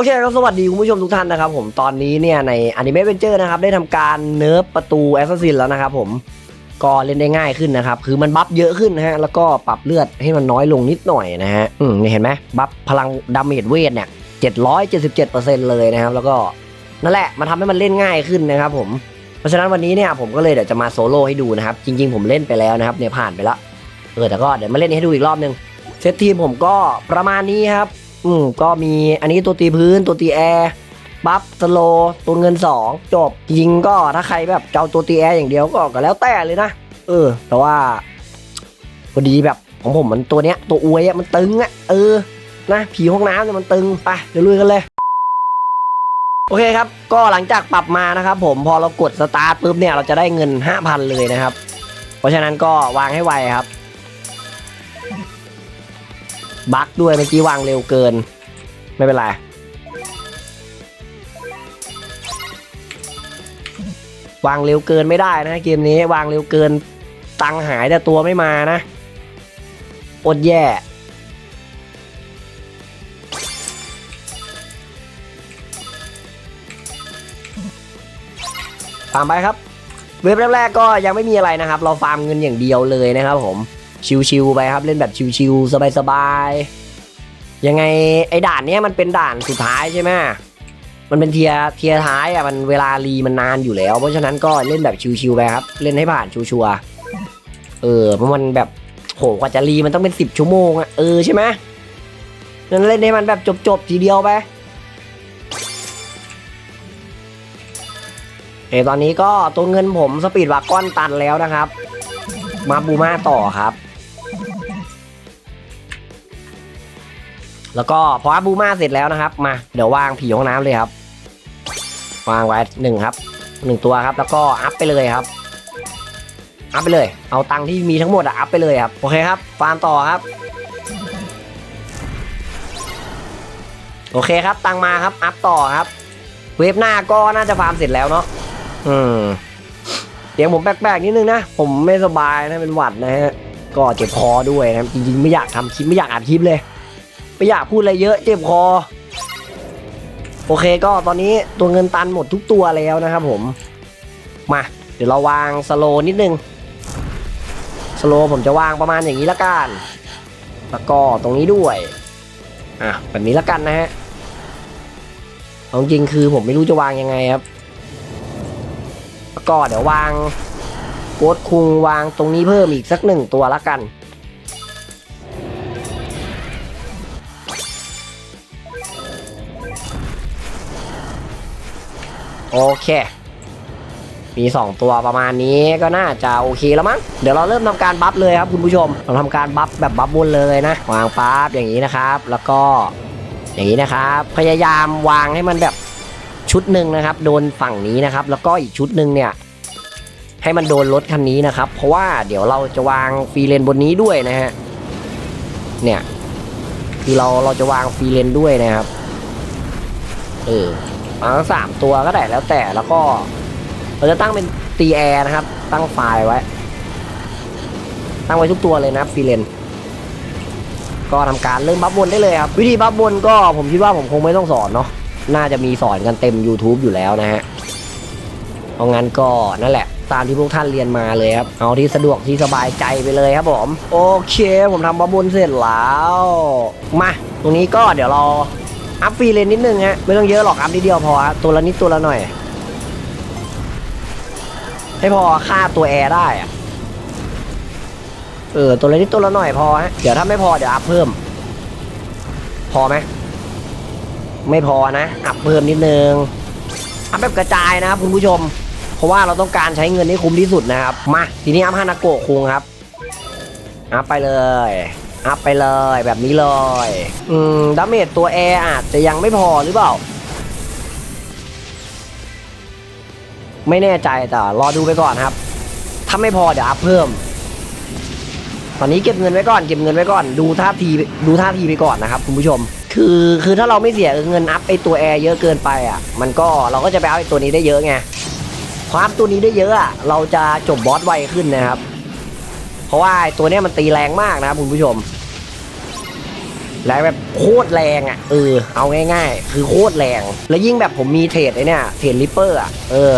อเคก็สวัสดีคุณผู้ชมทุกท่านนะครับผมตอนนี้เนี่ยในอนิเมะเวนเจอร์นะครับได้ทำการเนิร์ฟประตูแอสซัสซินแล้วนะครับผมก็เล่นได้ง่ายขึ้นนะครับ คือมันบัฟเยอะขึ้นนะฮะแล้วก็ปรับเลือดให้มันน้อยลงนิดหน่อยนะฮะอืมเห็นไหมบัฟพลังดาเมจเวทเนี่ย777%เลยนะครับ แล้วก็นั่นแหละมาทำให้มันเล่นง่ายขึ้นนะครับผมเพราะฉะนั้นวันนี้เนี่ยผมก็เลยเดี๋ยวจะมาโซโล่ให้ดูนะครับ จริง ๆ ผมเล่นไปแล้วนะครับเนี่ยผ่านไปแล้วเออแต่ก็เดี๋ยวมาเล่นให้ดูอีกรอบนึงเซตทีมผมก็ประมาณนี้ครับ อืมก็มีอันนี้ตัวตีพื้นตัวตีแอร์บัฟสโลตัวเงิน 2 จบยิงก็ถ้าใครแบบเจะเอาตัวตีแอร์อย่างเดียวก็ก็แล้วแต่เลยนะ เออ แต่ว่าพอดีแบบของผมมันตัวเนี้ย ตัวอวยอะมันตึงอะเออนะผีห้องน้ำเนี่ยมันตึงไปเดี๋ยวลุยกันเลยโอเคครับ ก็หลังจากปรับมานะครับผมพอเรากดสตาร์ทปุ๊บเนี่ยเราจะได้เงิน 5,000 เลยนะครับ เพราะฉะนั้นก็วางให้ไวครับ บั๊กด้วยเมื่อกี้วางเร็วเกิน ไม่เป็นไร วางเร็วเกินไม่ได้นะเกมนี้วางเร็วเกินตังหายแต่ตัวไม่มานะอดแย่ตามไปครับ เว็บแรกๆก็ยังไม่มีอะไรนะครับ เราฟาร์มเงินอย่างเดียวเลยนะครับผม ชิวๆไปครับเล่นแบบชิวๆสบายๆยังไงไอ้ด่านเนี้ยมันเป็นด่านสุดท้ายใช่ไหมมันเป็นเทียเทียท้ายอะมันเวลารีมันนานอยู่แล้ว เพราะฉะนั้นก็เล่นแบบชิวๆไปครับ เล่นให้ผ่านชัวร์ๆเออเพราะมันแบบโหกว่าจะรีมันต้องเป็นสิบชั่วโมงอะเออใช่ไหมนั้นเล่นให้มันแบบจบๆทีเดียวไปเอตอนนี้ก็ตัวเงินผมสปีดวากอนตันแล้วนะครับ มาบูมาต่อครับ แล้วก็พออัพบูมาเสร็จแล้วนะครับ มาเดี๋ยววางผีห้องน้ำเลยครับ วางไว้หนึ่งครับหนึ่งตัวครับ แล้วก็อัพไปเลยครับ อัพไปเลย เอาตังค์ที่มีทั้งหมดอะอัพไปเลยครับ โอเคครับ ฟาร์มต่อครับ โอเคครับ ตังมาครับ อัพต่อครับ เวฟหน้าก็น่าจะฟาร์มเสร็จแล้วเนาะ อืมเสียงผมแปลกๆนิดนึงนะ ผมไม่สบายนะ เป็นหวัดนะฮะ ก็เจ็บคอด้วยนะจริงๆไม่อยากทำคลิปไม่อยากอัดคลิปเลย ไม่อยากพูดอะไรเยอะเจ็บคอ โอเคก็ตอนนี้ตัวเงินตันหมดทุกตัวแล้วนะครับผม มา เดี๋ยวเราวางสโลนิดนึง สโลผมจะวางประมาณอย่างนี้ละกัน แล้วก็ตรงนี้ด้วย อะแบบนี้ละกันนะฮะเอาจริงคือผมไม่รู้จะวางยังไงครับแล้วก็เดี๋ยววางโกดคุงวางตรงนี้เพิ่มอีกสักหนึ่งตัวละกัน โอเค มี 2 ตัวประมาณนี้ก็น่าจะโอเคแล้วมั้ง เดี๋ยวเราเริ่มทำการบัฟเลยครับคุณผู้ชม เราทำการบัฟแบบบัฟบนเลยนะ วางปั๊บอย่างนี้นะครับ แล้วก็อย่างนี้นะครับ พยายามวางให้มันแบบชุดหนึ่งนะครับ โดนฝั่งนี้นะครับ แล้วก็อีกชุดหนึ่งเนี่ยให้มันโดนรถคันนี้นะครับ เพราะว่าเดี๋ยวเราจะวางฟรีเลนบนนี้ด้วยนะฮะ เนี่ย คือเราเราจะวางฟรีเลนด้วยนะครับ เออ วาสามตัวก็ได้แล้วแต่แล้วก็ เราจะตั้งเป็นตีแอร์นะครับ ตั้งไฟล์ไว้ ตั้งไว้ทุกตัวเลยนะฟรีเลนก็ทำการเริ่มบัฟบนได้เลยครับ วิธีบัฟบนก็ผมคิดว่าผมคงไม่ต้องสอนเนาะน่าจะมีสอนกันเต็ม YouTube อยู่แล้วนะฮะเพรางั้นก็นั่นแหละ ตามที่พวกท่านเรียนมาเลยครับ เอาที่สะดวกที่สบายใจไปเลยครับผม โอเค ผมทำบัฟบนเสร็จแล้ว มา ตรงนี้ก็เดี๋ยวเรา อัพฟรีเลนนิดนึงฮะไม่ต้องเยอะหรอกอัพนิดเดียวพอตัวละนิดตัวละหน่อยให้พอค่าตัวแอร์ได้อะเออตัวละนิดตัวละหน่อยพอฮะเดี๋ยวถ้าไม่พอเดี๋ยวอัพเพิ่ม พอไหมไม่พอนะอัพเพิ่มนิดนึงอัพแบบกระจายนะครับคุณผู้ชม เพราะว่าเราต้องการใช้เงินให้คุ้มที่สุดนะครับมาทีนี้อัพฮานาโกะคุงครับอัพไปเลย อัพไปเลยแบบนี้เลย อืมดาเมจตัวแอร์อาจจะยังไม่พอหรือเปล่า ไม่แน่ใจแต่รอดูไปก่อนครับ ถ้าไม่พอเดี๋ยวอัพเพิ่ม ตอนนี้เก็บเงินไว้ก่อนเก็บเงินไว้ก่อน ดูท่าทีดูท่าทีไปก่อนนะครับคุณผู้ชม คือคือถ้าเราไม่เสียเงินอัพไอตัวแอร์เยอะเกินไปอะ มันก็เราก็จะไปเอาไอตัวนี้ได้เยอะไงพออัพตัวนี้ได้เยอะอะเราจะจบบอสไวขึ้นนะครับ เพราะว่าตัวเนี้ยมันตีแรงมากนะครับคุณผู้ชมแรงแบบโคตรแรงอะเออเอาง่ายๆ คือโคตรแรง แล้วยิ่งแบบผมมีเทรดไอเนี่ยเทรดริปเปอร์อะเออ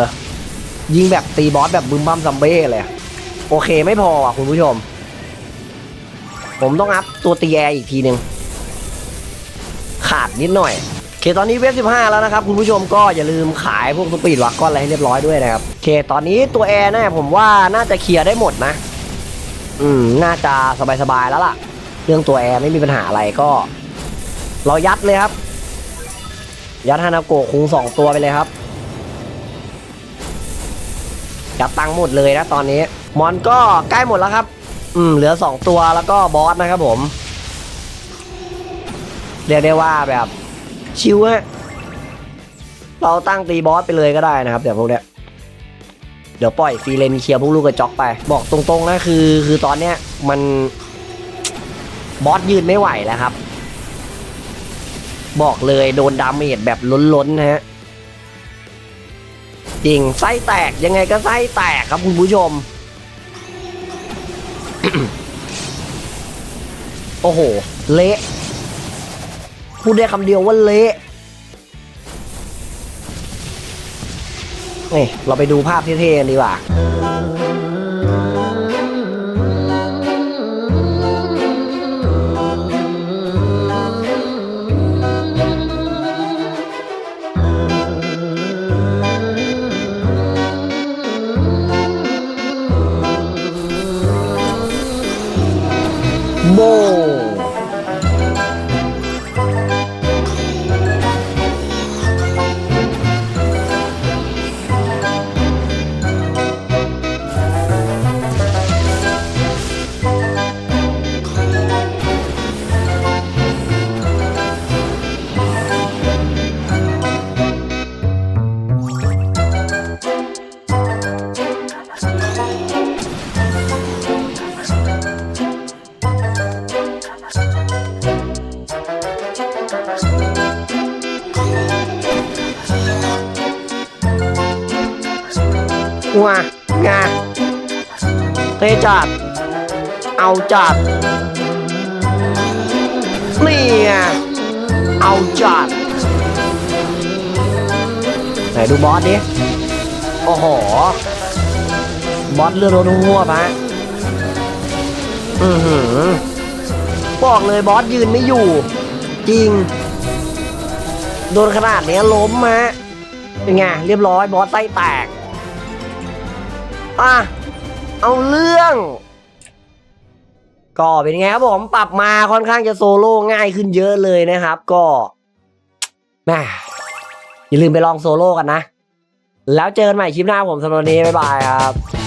ยิงแบบตีบอสแบบบึมบัมซัมเบ้เลย โอเคไม่พออะคุณผู้ชม ผมต้องอัพตัวตีแอร์อีกทีหนึ่งขาดนิดหน่อยโอเคตอนนี้เวฟ15 แล้วนะครับ คุณผู้ชมก็อย่าลืมขายพวกสปีดวักก้อนอะไรให้เรียบร้อยด้วยนะครับโอเคตอนนี้ตัวแอร์เนี่ยผมว่าน่าจะเคลียร์ได้หมดนะ อืมน่าจะสบายๆแล้วล่ะ เรื่องตัวแอร์ไม่มีปัญหาอะไรก็ เรายัดเลยครับ ยัดฮานาโกะคุงสองตัวไปเลยครับยัดตังค์หมดเลยนะตอนนี้ มอนก็ใกล้หมดแล้วครับ อืมเหลือสองตัวแล้วก็บอสนะครับผม เรียกได้ว่าแบบชิวฮะเราตั้งตีบอสไปเลยก็ได้นะครับเดี๋ยวพวกเนี้ย ดี๋ยวปล่อยฟรีเลนเคลียร์พวกลูกกระจอกไป บอกตรงๆนะคือ คือตอนเนี้ยมันบอสยืนไม่ไหวแล้วครับ บอกเลยโดนดาเมจแบบล้นๆนะฮะจริงไส้แตกยังไงก็ไส้แตกครับคุณผู้ชม โอ้โห เละ พูดได้คำเดียวว่าเละ นี่เราไปดูภาพเท่ๆกันดีกว่า งางาเตจัดเอาจัดนี่ไงเอาจัดไหนดูบอสดิโอ้โห บอสเลือดรถหัวปะอือหือบอกเลยบอสยืนไม่อยู่ จริง โดนขนาดนี้ล้มฮะเป็นไงเรียบร้อยบอสไส้แตก ป่ะ เอาเรื่อง ก็เป็นไงครับผมปรับมาค่อนข้างจะโซโล่ง่ายขึ้นเยอะเลยนะครับ ก็แหม่อย่าลืมไปลองโซโล่กันนะ แล้วเจอกันใหม่คลิปหน้าผมสำหรับวันนี้ บ๊ายบายครับ